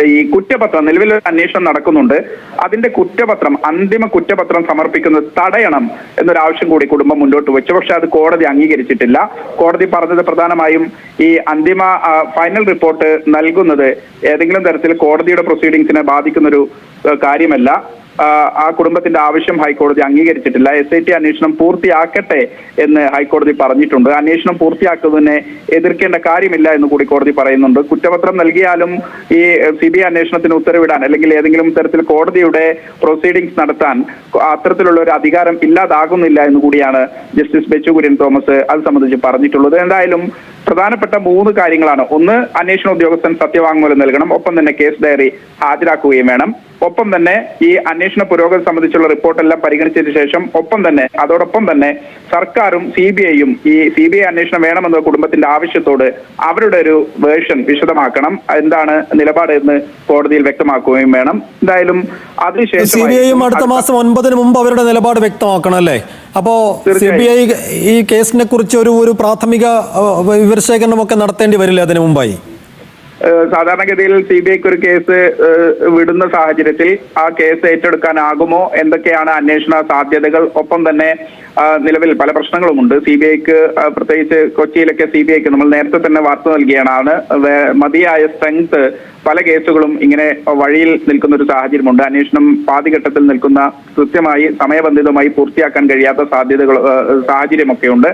ഈ കുറ്റപത്രം നിലവിൽ ഒരു അന്വേഷണം നടക്കുന്നുണ്ട്. അതിന്റെ കുറ്റപത്രം അന്തിമ കുറ്റപത്രം സമർപ്പിക്കുന്നത് തടയണം എന്നൊരു ആവശ്യം കൂടി കുടുംബം മുന്നോട്ട് വെച്ചു. പക്ഷെ അത് കോടതി അംഗീകരിച്ചിട്ടില്ല. കോടതി പറഞ്ഞത് പ്രധാനമായും ഈ അന്തിമ ഫൈനൽ റിപ്പോർട്ട് നൽകുന്നത് ഏതെങ്കിലും തരത്തിൽ കോടതിയുടെ പ്രൊസീഡിങ്സിനെ ബാധിക്കുന്ന ഒരു കാര്യമല്ല. ആ, കുടുംബത്തിന്റെ ആവശ്യം ഹൈക്കോടതി അംഗീകരിച്ചിട്ടില്ല. എസ് ഐ ടി അന്വേഷണം പൂർത്തിയാക്കട്ടെ എന്ന് ഹൈക്കോടതി പറഞ്ഞിട്ടുണ്ട്. അന്വേഷണം പൂർത്തിയാക്കുന്നതിനെ എതിർക്കേണ്ട കാര്യമില്ല എന്ന് കൂടി കോടതി പറയുന്നുണ്ട്. കുറ്റപത്രം നൽകിയാലും ഈ സി ബി ഐ അന്വേഷണത്തിന് ഉത്തരവിടാൻ അല്ലെങ്കിൽ ഏതെങ്കിലും തരത്തിൽ കോടതിയുടെ പ്രൊസീഡിങ്സ് നടത്താൻ അത്തരത്തിലുള്ള ഒരു അധികാരം ഇല്ലാതാകുന്നില്ല എന്ന് കൂടിയാണ് ജസ്റ്റിസ് ബെച്ചു കുര്യൻ തോമസ് അത് സംബന്ധിച്ച് പറഞ്ഞിട്ടുള്ളത്. എന്തായാലും പ്രധാനപ്പെട്ട മൂന്ന് കാര്യങ്ങളാണ്. ഒന്ന് അന്വേഷണ ഉദ്യോഗസ്ഥൻ സത്യവാങ്മൂലം നൽകണം. ഒപ്പം തന്നെ കേസ് ഡയറി ഹാജരാക്കുകയും വേണം. ഒപ്പം തന്നെ ഈ അന്വേഷണ പുരോഗതി സംബന്ധിച്ചുള്ള റിപ്പോർട്ടെല്ലാം പരിഗണിച്ചതിന് ശേഷം ഒപ്പം തന്നെ അതോടൊപ്പം തന്നെ സർക്കാരും സി ബി ഐയും ഈ സി ബി ഐ അന്വേഷണം വേണമെന്ന കുടുംബത്തിന്റെ ആവശ്യത്തോട് അവരുടെ ഒരു വേർഷൻ വിശദമാക്കണം. എന്താണ് നിലപാട് എന്ന് കോടതിയിൽ വ്യക്തമാക്കുകയും വേണം. എന്തായാലും സി ബി ഐയും അടുത്ത അതിനുശേഷം മാസം ഒൻപതിന് മുമ്പ് അവരുടെ നിലപാട് വ്യക്തമാക്കണം അല്ലേ? അപ്പോ സി ബി ഐ ഈ കേസിനെ കുറിച്ച് ഒരു ഒരു പ്രാഥമിക വിവരശേഖരണമൊക്കെ നടത്തേണ്ടി വരില്ലേ അതിനു മുമ്പായി? സാധാരണഗതിയിൽ സി ബി ഐക്ക് ഒരു കേസ് വിടുന്ന സാഹചര്യത്തിൽ ആ കേസ് ഏറ്റെടുക്കാനാകുമോ? എന്തൊക്കെയാണ് അന്വേഷണ സാധ്യതകൾ? ഒപ്പം തന്നെ നിലവിൽ പല പ്രശ്നങ്ങളുമുണ്ട്. സി ബി ഐക്ക് പ്രത്യേകിച്ച് കൊച്ചിയിലൊക്കെ സി ബി ഐക്ക് നമ്മൾ നേരത്തെ തന്നെ വാർത്ത നൽകിയാണ്. മതിയായ സ്ട്രെങ്ത് പല കേസുകളും ഇങ്ങനെ വഴിയിൽ നിൽക്കുന്ന ഒരു സാഹചര്യമുണ്ട്. അന്വേഷണം പാതിഘട്ടത്തിൽ നിൽക്കുന്ന കൃത്യമായി സമയബന്ധിതമായി പൂർത്തിയാക്കാൻ കഴിയാത്ത സാധ്യതകൾ സാഹചര്യമൊക്കെ ഉണ്ട്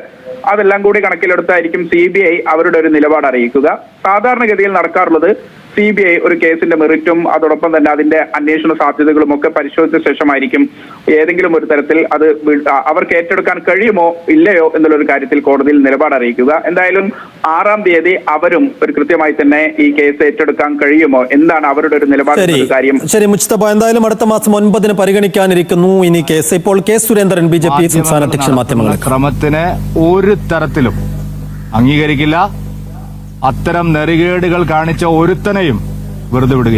അതെല്ലാം കൂടി കണക്കിലെടുത്തായിരിക്കും സി ബി ഐ അവരുടെ ഒരു നിലപാട് അറിയിക്കുക. സാധാരണഗതിയിൽ നടക്കാറുള്ളത് സി ബി ഐ ഒരു കേസിന്റെ മെറിറ്റും അതോടൊപ്പം തന്നെ അതിന്റെ അന്വേഷണ സാധ്യതകളും ഒക്കെ പരിശോധിച്ച ശേഷമായിരിക്കും ഏതെങ്കിലും ഒരു തരത്തിൽ അത് അവർക്ക് ഏറ്റെടുക്കാൻ കഴിയുമോ ഇല്ലയോ എന്നുള്ളൊരു കാര്യത്തിൽ കോടതിയിൽ നിലപാട് അറിയിക്കുക. എന്തായാലും ആറാം തീയതി അവരും ഒരു കൃത്യമായി തന്നെ ഈ കേസ് ഏറ്റെടുക്കാൻ കഴിയുമോ? എന്താണ് അവരുടെ ഒരു നിലപാട് കാര്യം ശരി മുസ്തഫ എന്തായാലും അടുത്ത മാസം ഒൻപതിന് പരിഗണിക്കാനിരിക്കുന്നു ഇനി കേസ്. ഇപ്പോൾ K Surendran B J P സംസ്ഥാന അധ്യക്ഷൻ മാധ്യമങ്ങൾ ക്രമത്തിന് ഒരു തരത്തിലും അംഗീകരിക്കില്ല. അത്തരം നെറികേടുകൾ കാണിച്ച ഒരുത്തനെയും വെറുതെ വിടുക